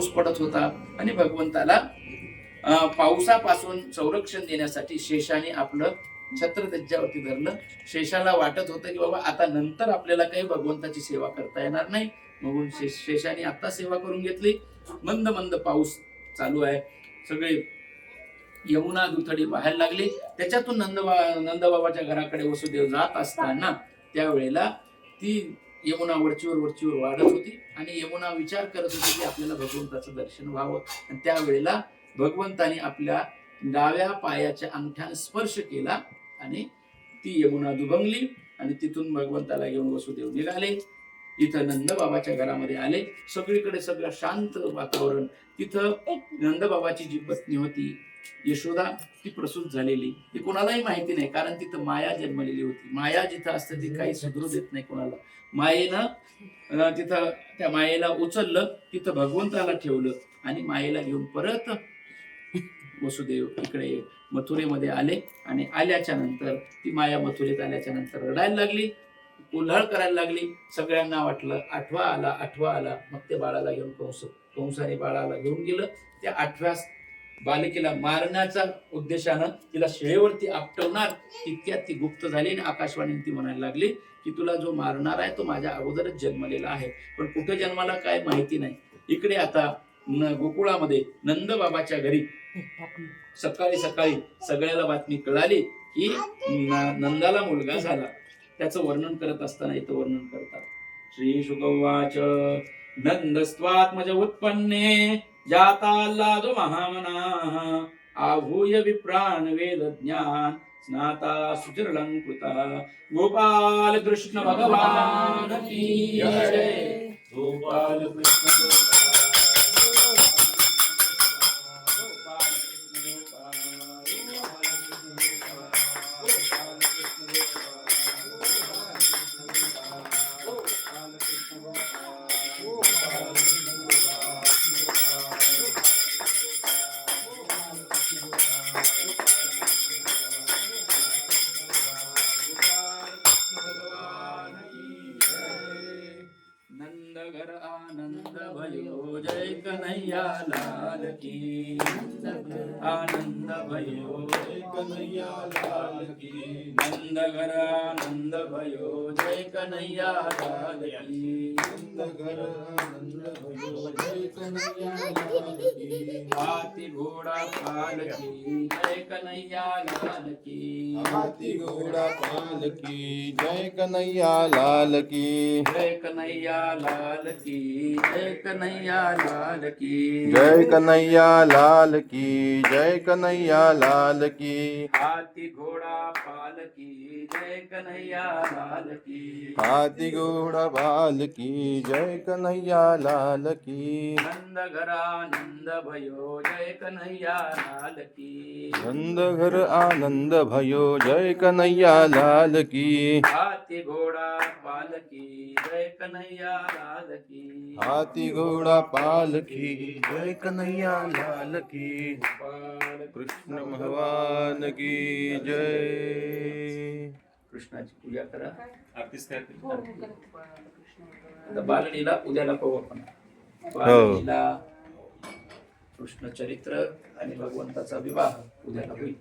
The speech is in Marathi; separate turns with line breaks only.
पाऊस पडत होता. आणि भगवंताला पावसापासून संरक्षण देण्यासाठी शेषाने आपलं छत्र त्याच्यावरती धरलं. शेषाला वाटत होतं की बाबा आता नंतर आपल्याला काही भगवंताची सेवा करता येणार नाही. म्हणून शे- शेषाने आता सेवा करून घेतली. मंद मंद पाऊस चालू आहे. सगळे यमुना दुथडी बाहेर लागली. त्याच्यातून नंदबा नंदबाबाच्या घराकडे वसुदेव जात असताना त्यावेळेला ती यमुना वरचीवर वरचीवर वाढत होती आणि यमुना विचार करत होती की आपल्याला भगवंताचं दर्शन व्हावं. आणि त्यावेळेला भगवंताने आपल्या डाव्या पायाच्या अंगठ्याने स्पर्श केला आणि ती यमुना दुभंगली आणि तिथून भगवंताला घेऊन वसुदेव निघाले. इथं नंदबाबाच्या घरामध्ये आले. सगळीकडे सगळं शांत वातावरण. तिथं नंदबाबाची जी पत्नी होती यशोदा ती प्रसूत झालेली. ती कोणालाही माहिती नाही कारण तिथं माया जन्मलेली होती. माया जिथं असते ती काही सुधरू देत नाही कोणाला. मायेनं तिथं त्या मायेला उचललं तिथं भगवंताला ठेवलं आणि मायेला घेऊन परत वसुदेव इकडे मथुरेमध्ये आले आणि आल्याच्यानंतर ती माया मथुरेत आल्याच्यानंतर रडायला लागली. उल्हाळ करायला लागली सगळ्यांना वाटलं आठवा आला आठवा आला. मग ते बाळाला घेऊन कंस कंसाने बाळाला घेऊन गेलं. त्या आठव्या बालिकेला मारण्याचा उद्देशानं तिला शिळेवरती आपटवणार तितक्यात ती गुप्त झाली आणि आकाशवाणीने ती म्हणायला लागली की तुला जो मारणार आहे तो माझ्या अगोदरच जन्मलेला आहे. पण कुठे जन्माला काय माहिती नाही. इकडे आता न- गोकुळामध्ये नंद बाबाच्या घरी सकाळी सकाळी सगळ्याला बातमी कळाली की नंदाला मुलगा झाला. त्याचं वर्णन करत असताना इथं वर्णन करतात. श्री शुकवाच नंदस्वात्मज उत्पन्ने जाता लादो महामना आहूय विप्राण वेद ज्ञान स्नाता सुचिरलंकृता गोपाल कृष्ण भगवान की जय। घर आनंद भयो। जय कन्हैया लाल की। आनंद भयो। जय कन्हैया लाल की। नंद घर आनंद भयो। जय कन्हैया लाल की। हाथी घोड़ा पाल की जय कन्हैया लाल की
हाथी घोड़ा पाल की जय कन्हैया लाल की
जय कन्हैया लाल की जय लाल की
जय लाल की जय लाल की
हाथी घोड़ा पाल की जय कन्हैया लाल की
हाथी घोड़ा पाल की जय कन्हैया लाल की
नंद घरा नंद भयो जय कन्हैया लाल की।
नंद घर आनंद भयो जय कन्हैया लाल की।
हाथी घोड़ा पाल की जय कन्हैया लाल की।
हाथी घोड़ा पाल की जय कन्हैया लाल की। कृष्ण भगवान की जय।
कृष्णाची पूजा करा. आता बाललीला उद्याला पाहू आपण. हो. कृष्ण चरित्र आणि भगवंताचा विवाह उद्याला होईल.